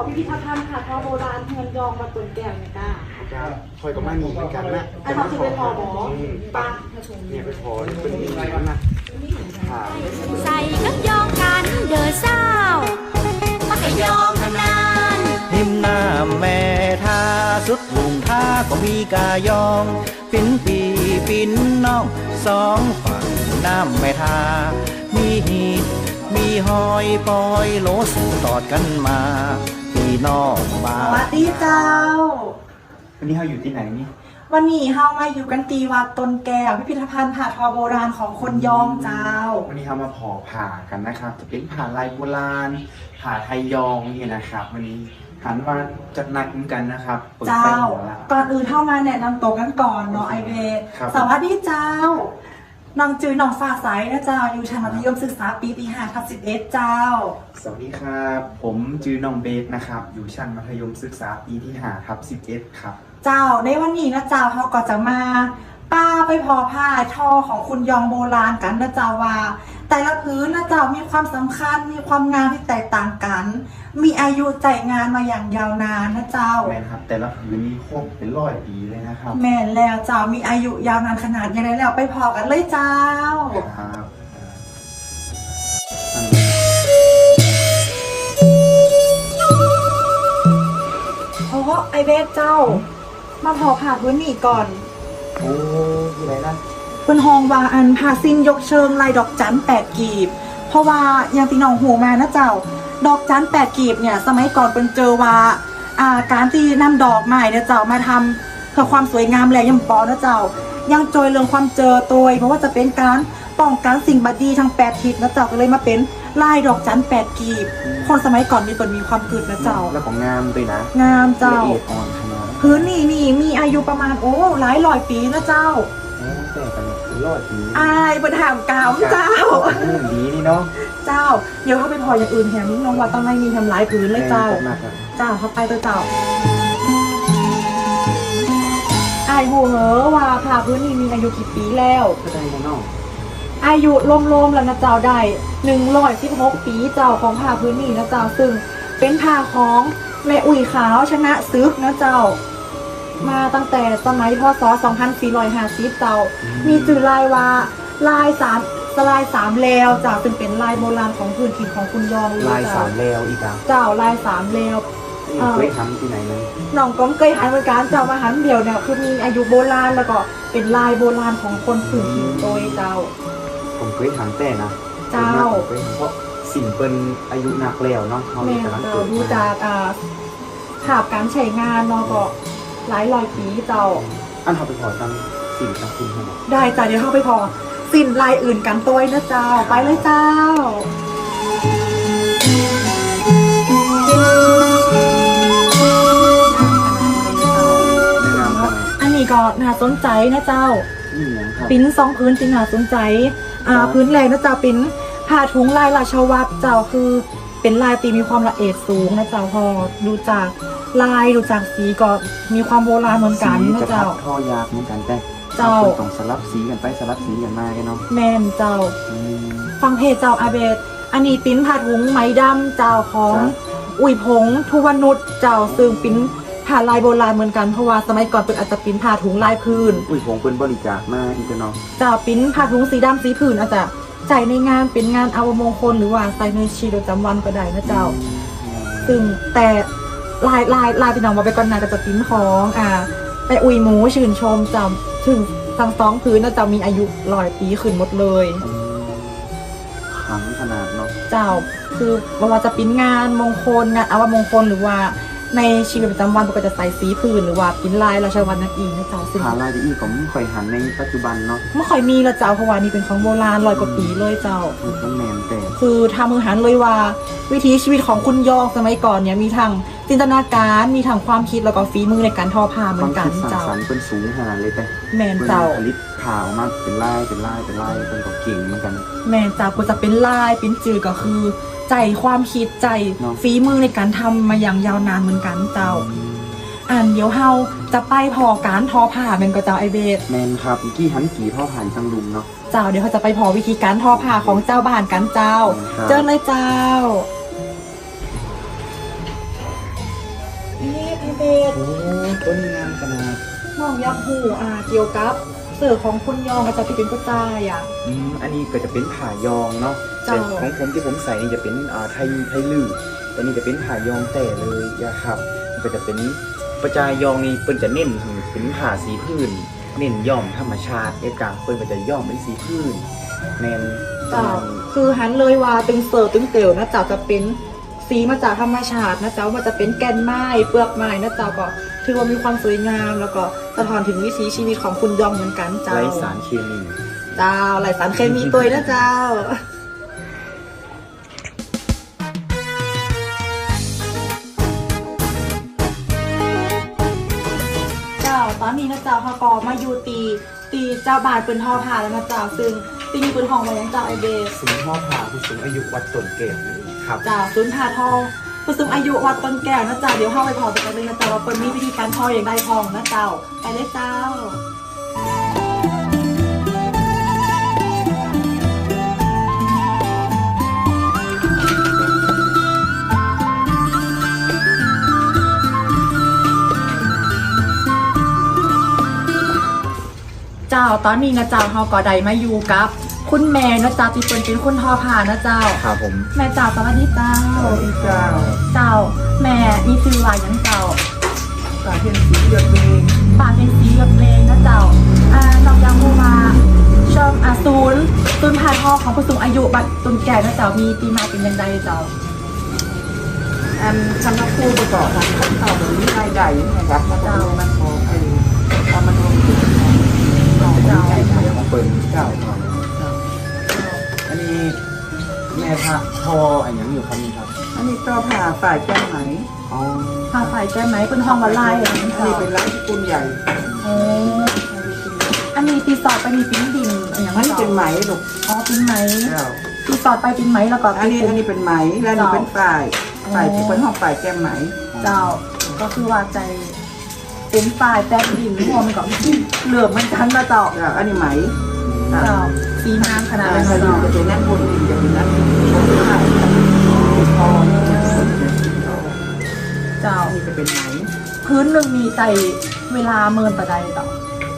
ขอพิพิธภัณฑ์ค่ะทอโบราณเฮือนยองมาตุนแก้วเนี่ยจ้าครับคอยก็ไม่มีเหมือนกันนะไอ้เขาจะไปพอหมอมปะเนี่ยไปพอเป็นมีแล้วนะค่ะใส่กับยองกันเด้อเศร้ามาให้ยองทำนานหิมน้ำแม่ทาสุดลุงท่าก็มีกายองปินปีปินน้องสองฝั่งน้ำแม่ทา มีหีดมีหอยปอยโลสืบตอดกันมาพี่ น้องบาสวัสดีเจ้า วันนี้เราอยู่ที่ไหนนี่ วันนี้เฮามาอยู่กันตีวัดต้นแก้วพิพิธภัณฑ์ผ่าทอโบราณของคนยองเจ้า วันนี้เรามาผอผ่ากันนะครับ จะเป็นผ่าลายโบราณ ผ่าไทยยองเนี่ยนะครับ วันนี้หันว่าจัดหนักเหมือนกันนะครับปิดเจ้าไฟหัวละก่อนอื่นเข้ามาแนะนำตัวกันก่อนเนาะไอเวครับสวัสดีเจ้า น้องจือน้องฟ้าใสนะเจ้าอยู่ชั้นมัธยมศึกษาปีที่ห้าทับสิบเอ็ดเจ้า สวัสดีครับ ผมจือน้องเบสนะครับ อยู่ชั้นมัธยมศึกษาปีที่5ทับ11ครับ เจ้าในวันนี้นะเจ้าเขาก็จะมา ป้าไปพอผ้าทอของคุณยองโบราณกันนะเจ้าว่า แต่ละพื้นนะเจ้ามีความสำคัญมีความงามที่แตกต่างกัน มีอายุใจงานมาอย่างยาวนานนะเจ้าแมนครับ แต่ละผืนนี้ครบเป็นร้อยปีเลยนะครับ แม่นแล้วเจ้ามีอายุยาวนานขนาดยังไงแล้วไปพอกันเลยเจ้าครับอันเพราะว่าไอเบสเจ้า มาพอผ่าพื้นนี่ก่อน โอ้ที่ไหนนะเป็นห้องวาอันผ่าสิ้นยกเชิงลายดอกจันแปดกีบ เพราะว่าอย่างที่น้องหูมานะเจ้า ดอกจันแปดกีบเนี่ย สมัยก่อนเป็นเจอว่าอ่าการที่นำดอกไม้เนี่ยเจ้ามาทำเพื่อความสวยงามแหละยังปอนะเจ้า ยังโจยเรื่องความเจอตัวเพราะว่าจะเป็นการป้องกันสิ่งบดดีทางแปดทิศนะเจ้าก็เลยมาเป็นลายดอกจันแปดกีบ คนสมัยก่อนมีตนมีความกึดนะเจ้า แล้วของงามด้วยนะ งามเจ้าละเอียดอ่อนขนาด พื้นนี่นี่มีอายุประมาณโอ้หลายร้อยปีนะเจ้าโอ้แต่กันเนี่ยเป็นร้อยปีอายบนถามกามเจ้าอืมดีนี่เนาะเจ้าเดี๋ยวเข้าไปพออย่างอื่นแถมน้องว่าต้องไม่มีทำร้ายพื้นเลยเจ้าแม่นมากครับเจ้าเข้าไปตัวเจ้าอายโหเหอว่าผ่าพื้นนี่มีอายุกี่ปีแล้วก็ได้นะน้องอายุรวมๆแล้วนะเจ้าได้หนึ่งร้อยสิบหกปีเจ้าของผ่าพื้นนี่นะเจ้าซึ่งเป็นผ่าของ แม่อุ่ยขาวชนะซึกนะเจ้า มาตั้งแต่สมัยพศ 2450 เจ้า มีจื่อลายว่าลายสามสลายสามแล้วเจ้าซึ่งเป็นลายโบราณของพื้นถิ่นของคุณยองเลลายเจ้าสามแล้วอีกอะเจ้าลายสามแล้วนี่อ่าเคยทำที่ไหนไหมน้องก็เคยหันเหมือนกันเจ้ามาหันเดียวเนี่ยคือมีอายุโบราณแล้วก็เป็นลายโบราณของคนพื้นถิ่นโดยเจ้า ผมเคยทำแต่นะ เจ้าผมเคยทำเพราะ สิ่งเป็นอายุนักแล้วเนาะเขาแม่เลยกำลังเจ้าเกิดดูมาจากอ่าภาพการใช้งานเนาะก็หลายร้อยปีเจ้า อันเขาไปขอตั้งสิ่งตั้งคุณให้หมดได้จ้ะเดี๋ยวเข้าไปพอ สินลายอื่นกันตัวนะเจ้า ไปเลยเจ้า แนะนำกันอันนี้ก็น่าสนใจนะเจ้า นี่หยังครับปิ้นสองพื้นจริงน่าสนใจ อ่าครับพื้นแรกนะเจ้าปิ้น ผ้าถุงลายราชวัตรเจ้าคือเป็นลายตีมีความละเอียดสูงนะเจ้าพอดูจากลายดูจากสีก็มีความโบราณเหมือนกันสีนะจะพัเจ้าบท่อยากเหมือนกันแต่เจ้าคนต้องสลับสีกันไปสลับสีกันมากันเนาะแม่นเจ้าอืมฟังเพจเจ้าอาเบดอันนี้ปิ้นผ้าถุงไหมดำเจ้าของครับอุ่ยผงทุวนุชเจ้าซึ่งปิ้นผ้าลายโบราณเหมือนกันเพราะว่าสมัยก่อนเป็นอาจจะปิ้นผ้าถุงลายพื้น อุ้ยผมเป็นบริจาคมาอีกแล้วเนาะเจ้าปิ้นผ้าถุงสีดำสีผื่นอาจจะ ใส่ในงานเป็นงานอาวมงคลหรือว่าใส่ในชีวิตประจำวันก็ได้นะเจ้า ซึ่งแต่ลายลายลายพี่น้องมาไปก่อนหนาก็จะปิ้นของอ่าไปอุยหมูชื่นชมจำถึงทั้งสองพื้นนะเจ้ามีอายุร้อยปีขึ้นหมดเลยอืมขังขนาดเนาะเจ้าคือไม่ว่าจะปิ้นงานมงคลงานอาวมงคลหรือว่า ในชีวิตประจำวันปกติจะใส่สีพื้นหรือว่าปิ้นลายราชวัณนั่นเองนะเจ้าซึ่งหาลายดีอีกผมค่อยหันในปัจจุบันเนาะไม่ค่อยมีละเจ้าเพราะว่านี่เป็นของโบราณร้อยกว่าปีเลยเจ้าคือต้องแมนแต่คือทำมือหันเลยว่า วิถีชีวิตของคุณยองสมัยก่อนเนี่ยมีทั้ง จินตนาการมีทั้งความคิดแล้วก็ฝีมือในการทอผ้าเหคมืวาอมนกัคินดสร้างเจ้าสรรค์เป็นสูงขนาดเลยแต่แมนเป็นเจ้าผลิตข่าวมาเป็นลายเป็นลายเป็นลายเป็นก็เก่งเหมือนกัน แมนเจ้าก็จะเป็นลายเป็นจือก็คือ ใจความคิดใจเนาะฝีมือในการทำมาอย่างยาวนานเหมือนกันเจ้าอ่านเดี๋ยวเฮาจะไปพอการทอผ้าแมนก็เจ้าไอเบสแมนครับเมื่อกี้หันกี่พ่อผ่านจังลุมเนาะเจ้าเดี๋ยวเขาจะไปพอวิธีการทอผ้าของเจ้าบ้านกันเจ้าครับเจอเลยเจ้า กโอ้ต้นงามขนาดน้องยักษ์หูอ่าเกี่ยวกับเสือของคุณยองอาจารย์ที่เป็นผู้ตายอะ อืมอันนี้ก็จะเป็นผ่ายองเนาะเจ้า แต่ของผมที่ผมใส่นี่จะเป็นอ่าไทยไทยลือแต่นี่จะเป็นผ่ายองแต่เลยนะครับมันก็จะเป็นประจายองนี่เปิ้นจะเน้นเป็นผ่าสีพื้น เน้นย่อมธรรมชาติเอกลางเปิ้นก็จะย่อมเป็นสีพื้นแมนประเจ้ามาณนี้คือหันเลยว่าเป็นเสือตึงเตียวนะเจ้าจะเป็น สีมาจากธรรมชาตินะเจ้ามันจะเป็นแกนไม้เปลือกไม้นะเจ้าก็ถือว่ามีความสวยงาม แล้วก็สะท้อนถึงวิถีชีวิตของคุณยองเหมือนกันเจ้า ไร้สารเคมีเจ้าหลายสารเคมีตัวนะเจ้า เจ้าตอนนี้นะเจ้าเขาก็มาอยู่ตี ตีเจ้าบาทปืนท่อผ่าแล้วนะเจ้าซึ่งตีมีปืนทองมายังเจ้าไอเบสสูงห่อผ่าผู้สูงอายุวัดต้นเกมนั่นเอง ครับ จ้าศูนย์ผ่าทองผู้สูงอายุวัดต้นแก้วนะจ้าเดี๋ยวเข้าไปพอตัวนเลยนะจ้าว่าเปิ้นมีวิธีการทออย่างใดทองนะเจ้าไปเลยเจ้าเจ้าตอนนี้นะเจ้าเขาก็ได้มาอยู่กับ คุณแม่นะเจ้าที่เป็นเป็นคนทอผ้านะเจ้า ครับผม แม่เจ้าสวัสดีเจ้าเจ้าเจ้า แม่มีชื่อว่าหยังเจ้าตาเห็นสีเลือดเองปากเป็นสีกับเพลงนะเจ้า อ่าน้องยังมูมาชอบอาศูนย์ศูนย์ผ่าทอของผู้สูงอายุบัตรตุนแก่นะเจ้า มีตีมาเป็นยังไงเจ้า อันคณะครูประกอบทางขั้นตอนนี้รายได้นะครับมันจะมันพอไอ้ทำมันรวมถึงของเจ้าใช่ใช่ของเปิ้ลเจ้าครับอันนี้ แม่พระพออันยังอยู่ครับนี่ครับอันนี้ต่อผ่าฝ่ายแก้ไหมอ๋อผ่าฝ่ายแก้ไหมเป็นห้องวันไล่อะไรอย่างอันเงี้ยนี้เป็นเจ้าร้านที่คุณใหญ่โอ้อันนี้ตีสอดไปมีปิ้นดินอะไรอย่างอันเงี้นี้ยเป็นไหมลูกอ๋อปิ้นไหมเจ้าตีสอดไปปิ้นไหมแล้วก็อันนี้อันนี้เป็นไหมแล้วนี่เป็นฝ่ายฝ่ายที่เป็นห้องฝ่ายแก้ไหม เจ้าก็คือว่าใจเป็นฝ่ายแต้มดินรวมกับเหลือมันทั้งนะเจ้าเจ้าอันนี้ไหมเจ้า สีน้ำขนาดอันนั้นนี้นะจะเจ้าเป็นนั่นบนดินจะเป็นนั่นฝ่ายพอเจ้าอันนี้จะเป็นไหมพื้นหนึ่งมีใจเวลาเมินประใดเจ้า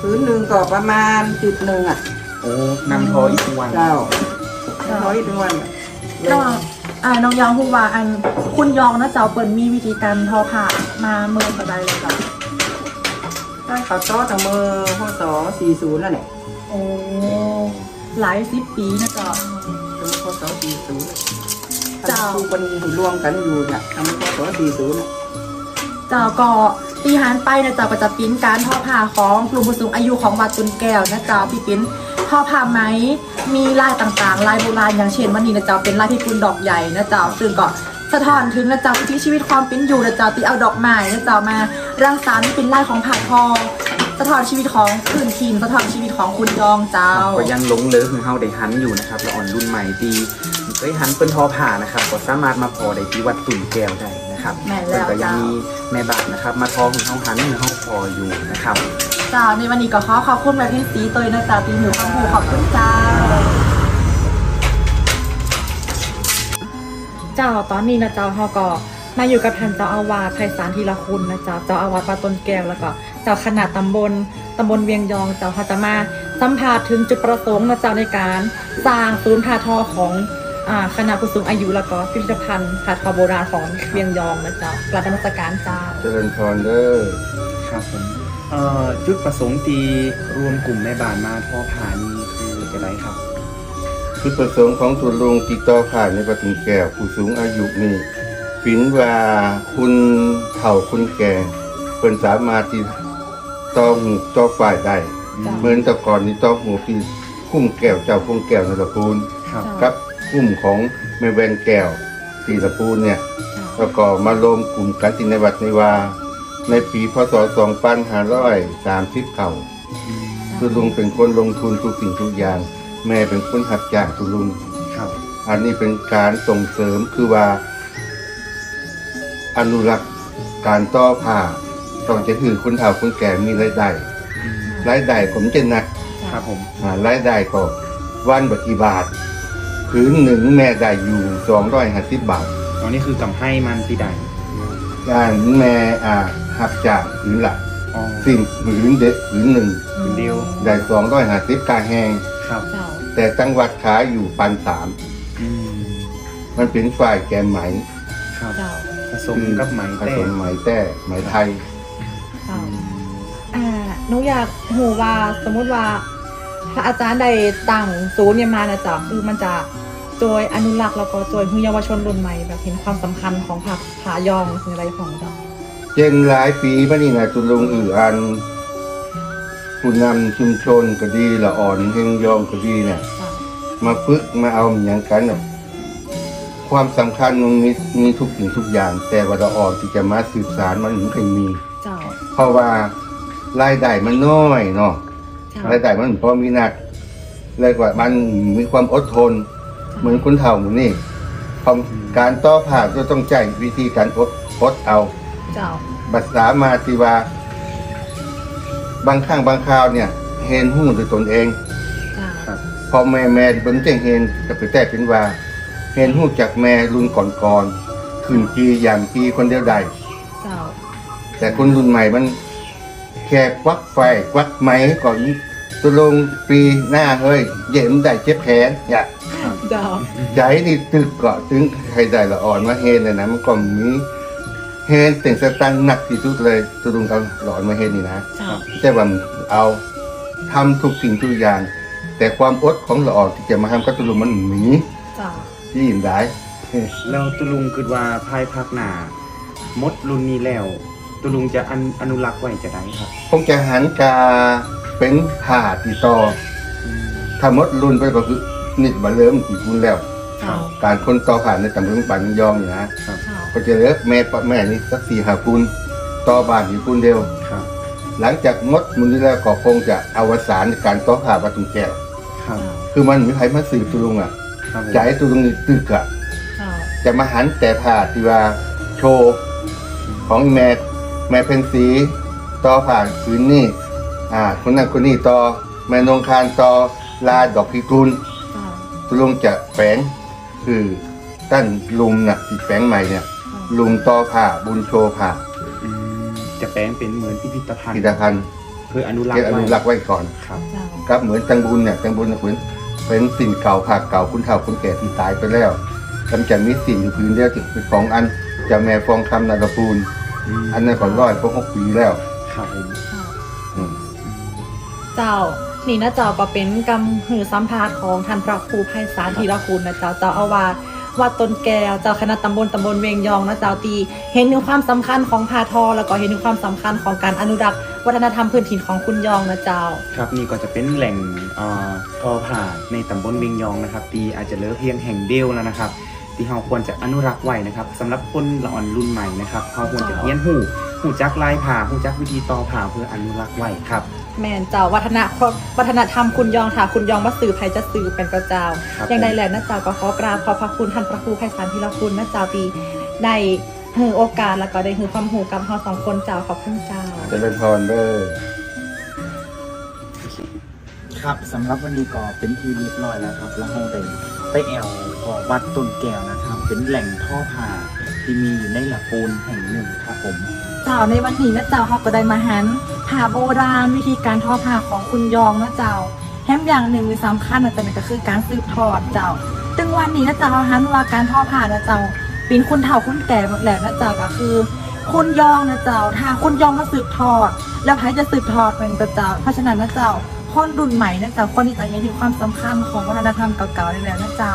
พื้นหนึ่งก็ประมาณจุดหนึ่งอะโอ้นำทออีกวันเจ้าร้อยถึงวันน้องอ่าน้องยองพูดว่าอันคุณยองนะเจ้าเปิดมีวิธีการทอผ้ามาเมินประใดเลยเจ้าได้ข่าวต้อจากเมื่อพศ40นั่นแหละโอ้ หลายสิบปีนะเจ้าตรงพศ40เจ้าครูเป็นรวมกันอยู่เนี่ยทำพศ40น่ะเจ้าก็ตีหานไปนะเจ้าก็จะปิ้นการทอผ้าของกลุ่มผู้สูงอายุของวัดตุนแก้วนะเจ้าพี่ปิ้นทอผ้าไหมมีลายต่างๆ ลายโบราณอย่างเช่นวันนี้นะเจ้าเป็นลายพิกุลดอกใหญ่นะเจ้าซึ่งก็สะท้อนถึงนะเจ้าวิถีชีวิตความเป็นอยู่นะเจ้าที่เอาดอกไม้นะเจ้ามารังสรรค์เป็นลายของผ้าทอ สะท้อนชีวิตของพื้นถิ่นสะท้อนชีวิตของคุณยองเจ้า ก็ยังหลงเหลือคือเฮาได้หันอยู่นะครับและอ่อนรุ่นใหม่ดีเคยหันเปิ้นทอผ่านะครับก็สามารถมาพอได้ที่วัดตุ่นแก้วได้นะครับแม่นแล้ว ก็ยังเจ้ามีมีแม่บาทนะครับ มาทอคือเฮาหันคือเฮาพออยู่นะครับเจ้าในวันนี้ก็ขอขอบคุณแม่พี่สีตัวนะเจ้าตีหนูความผูขอบคุณเจ้า เจ้าตอนนี้นะเจ้าเฮาก็มาอยู่กับท่านเจ้าอาวาสไพศาลธีรคุณนะเจ้าเจ้าอาวาสวัดต้นแก้วแล้วก็เจ้าคณะตำบลตำบลเวียงยองเจ้าเขาจะมาสัมภาษณ์ถึงจุดประสงค์นะเจ้าในการสร้างศูนย์ผ่าทอของอ่าคณะผู้สูงอายุแล้วก็พิพิธภัณฑ์ผ่าทอโบราณของเวียงยองนะเจ้ากราบนมัสการเจ้าเจริญพรเด้อครับผมเอ่อจุดประสงค์ตีรวมกลุ่มแม่บานมาทอผ่านี่คือจะไรครับ จุดประสงค์ของทุนลุงติดต่อผ่านในปฐุมแก้วผู้สูงอายุนี่ฟินว่าคุณเฒ่าคุณแก่เพิ่นสามารถที่ ต่อหูต่อฝ่ายได้จ้ะเหมือนแต่ก่อนนี่ต่อหูที่คุ้มแก้วเจ้าคุ้มแก้วในตระกูลครับกับกลุ่มของแม่แวนแก้วตีตระกูลเนี่ยแล้วก็มารวมกลุ่มกันที่ในวัดในวา ในปีพศ2530เก่าคือลุงเป็นคนลงทุนทุกสิ่งทุกอย่าง แม่เป็นคนหัดจ้างทุลุงครับอันนี้เป็นการส่งเสริมคือว่า อนุรักษ์การต่อผ้า ต้องจะคือคนเฒ่าคนแก่มีรายได้รายได้ผมจะหนักครับผมอ่ารายได้ก็วันบักี่บาทพื้นหนึ่งแม่ได้อยู่สองร้อยห้าสิบบาทตอนนี้คือกำให้มันตีใดการแม่อ่าหับจากผืนหลักอ๋อสิ่งผืนเด็ดผืนหนึ่งผืนเดียวได้สองร้อยห้าสิบกาแหงครับเจ้าแต่จังหวัดขายอยู่ปันสามอืมมันเป็นฝ่ายแกมไหมครับเจ้าผสมกับไหมผแต่สมไหมแต่ไหมไทยเจ้าอ่า หนูอยากหูว่าสมมุติว่า ถ้าอาจารย์ได้ตั้งศูนย์เนี่ยมานะจ๊ะคือมันจะโดยอนุรักษ์แล้วก็โดยให้เยาวชนรุ่นใหม่แบบเห็นความสำคัญของผักผายองสิ่งอะไรของเจ้าเจงหลายปีมานี่นะตุลุงอืออันผู้นำชุมชนก็ดีละอ่อนเฮงยองก็ดีเนี่ยเจ้ามาฝึกมาเอาอย่างกันน่ะความสำคัญมันมีมีทุกสิ่งทุกอย่าง แต่ว่าละอ่อนที่จะมาสืบสารมันไม่เคยมีเจ้าเพราะว่า รายได้มันน้อยเนาะเจ้ารายได้มันพอมีหนักเลยกว่ามันมีความอดทน เหมือนคนเฒ่าหมูนี่พอการต่อผ่าก็ต้องใจวิธีการอดอดเอา เจ้าบัตรสามาติว่าบางครั้งบางคราวเนี่ย เห็นหูด้วยตนเอง เจ้าครับ พอแม่แม่ที่เบิ่งเจ้งเห็นก็ไปแต่เป็นว่า เห็นหูจากแม่รุ่นก่อนๆขึ้นกีอย่างกีคนเดียวใด เจ้าแต่คนรุ่นใหม่มัน แค่ควักไฟควักไม้ก่อนตัวลงปีหน้าเฮ้ยเย็นได้เจ็บแขนอย่าเจ้าใจนี่ตึกเกาะถึงใครได้ละอ่อนมาเฮนเลยนะมันก็มีเฮนเต็งสตังค์หนักที่สุดเลยตัวลุงเอาหลอนมาเฮนนี่นะเจ้าแต่ว่าเอาทำทุกสิ่งทุกอย่าง แต่ความอดของละอ่อนที่จะมาทำกับตัวลุงมันหนีเจ้าที่ยินได้แล้วตุลุงคิดว่าภายภาคหน้ามดรุ่นนี้แล้ว ตุลุงจะอนุอนุรักษ์ไว้จะได้ครับคงจะหันกาเป็นผ่าติดต่ออืมถ้ามดรุนไปก็คือนิดบาเริ่มกี่คุณแล้ว เจ้าการคนต่อผ่านในตำบลปันยองเนี่ยนะครับเจ้าก็จะเหลือแม่ปะแม่นี่สักสี่ห้าคุณต่อบ้านอยู่คุณเดียว ครับหลังจากมดมุนนี้แล้วก็คงจะอวสานในการต่อผ่าประตูแก้ว ครับคือมันมีใครมาสืบตุลุงอะครับผมจะให้ตุลุงนี่ตึกอะ เจ้าจะมาหันแต่ผ่าที่ว่าโชว์ของแม่ แม่เพนสีต่อผ่านคืนนี่อ่าคนนั้นคนนี้ต่อแม่นงคารต่อลาดอกพิกุลเจ้าตุลุงจะแฝงคือตั้นลุมน่ะที่แฝงใหม่เนี่ย ลุงต่อผ่าบุญโชว์ผ่าอืมจะแปลงเป็นเหมือนพิพิธภัณฑ์พิพิธภัณฑ์เพื่ออนุรักเก็บษ์อไว้นุรักษ์ไว้ก่อน ครับเจ้าครับเหมือนตังบุญเนี่ยตังบุญเนี่ยเหมือนเป็นสิ่งเก่าผ่าเก่าคุณเฒ่าคุณแก่ที่ตายไปแล้วกำจะมีสิ่งอยู่พื้นเดียวที่เป็นของอันเจะแม่ฟองคำนาดปูนม อันนั้นก่อนร้อยพวกหกปีแล้วครับผมอืมเจ้า นี่นะเจ้าก็เป็นกำหือสัมภาษณ์ของท่านพระครูไพศาลธีรคุณนะเจ้าเจ้าอาวาสวัดต้นแก้วเจ้าคณะตำบลตำบลเวียงยองนะเจ้าตี เห็นถึงความสำคัญของพาทอ แล้วก็เห็นถึงความสำคัญของการอนุรักษ์วัฒนธรรมพื้นถิ่นของคุณยองนะเจ้า ครับนี่ก็จะเป็นแหล่งเอ่อทอผ้าในตำบลเวียงยองนะครับที่อาจจะเหลือเพียงแห่งเดียวแล้วนะครับ ที่เราควรจะอนุรักษ์ไว้นะครับสำหรับคนละอ่อนรุ่นใหม่นะครับเราควรจะเรียนหูหูจักลายผ้าหูจักวิธีตอผ้าเพื่ออนุรักษ์ไว้ครับ แม่นเจ้าวัฒนวัฒนธรรมคุณยองค่ะคุณยองว่าสื่อภัยจะสื่อเป็นประเจ้าครับ อย่างใดแหละนะเจ้าก็ขอกราบขอบพระคุณท่านพระครูไพศาลธีรคุณนะเจ้าตีได้หือโอกาสแล้วก็ได้หือความหูกับเราสองคนเจ้าขอบคุณเจ้า เจะเป็นพรเด้อ ครับสำหรับวันนี้ก็เป็นที่เรียบร้อยแล้วครับ แล้วเราได้ ไปแอลของวัดต้นแก้วนะครับ เป็นแหล่งท่อผ่าที่มีอยู่ในหลักปูนแห่งหนึ่งครับผมเจ้าในวันนี้นะเจ้าเขาก็ได้มาหันผ่าโบราณวิธีการท่อผ้าของคุณยองนะเจ้าแถมอย่างหนึ่งที่สำคัญนะเจ้าก็คือการสืบทอดเจ้าซึ่งวันนี้นะเจ้าเขาหันว่าการท่อผ้านะเจ้าเป็นคุณเฒ่าคุณแก่หมดแหละนะเจ้าก็คือคุณยองนะเจ้าถ้าคุณยองมาสืบทอด แล้วใครจะสืบทอดเป็นประเจ้า เพราะฉะนั้นนะเจ้า คนรุ่นใหม่นะเจ้าคนที่จะยังถึงความสำคัญของวัฒนธรรมเก่าๆได้แล้วนะเจ้า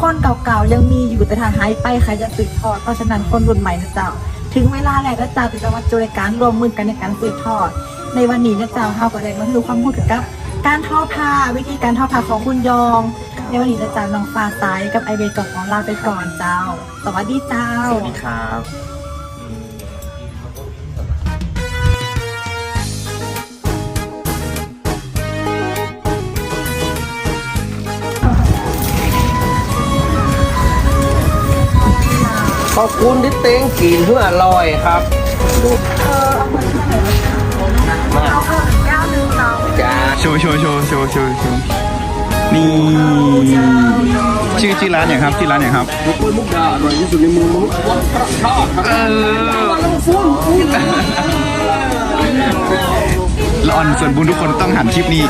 คนเก่าๆยังมีอยู่แต่ถ้าหายไปใครจะสืบทอดเพราะฉะนั้นคนรุ่นใหม่นะเจ้า ถึงเวลาแล้วนะเจ้าที่จะมาจุในการรวมมือกันในการสืบทอด ในวันนี้นะเจ้าเฮาก็ได้มาดูความพูดเกี่ยวกับการทอผ้าวิธีการทอผ้าของคุณยอง ในวันนี้นะเจ้าน้องฟ้าสายกับไอเบย์กับของลาไปก่อนเจ้าสวัสดีเจ้าสวัสดีครับ ขอบคุณที่เต็งกินเพื่ออร่อยครับเอาเพิ่มอีกแก้วนึงเจ้าจ้าโชว์โชว์โชว์โชว์โชว์โชว์นี่ชื่อชื่อร้านอย่างครับชื่อร้านอย่างครับกล้วยมุกดาอร่อยที่สุดในเมืองมนุษย์วัดพระธาตุครับเออละอ่อนส่วนบุญทุกคนต้องหันคลิปนี้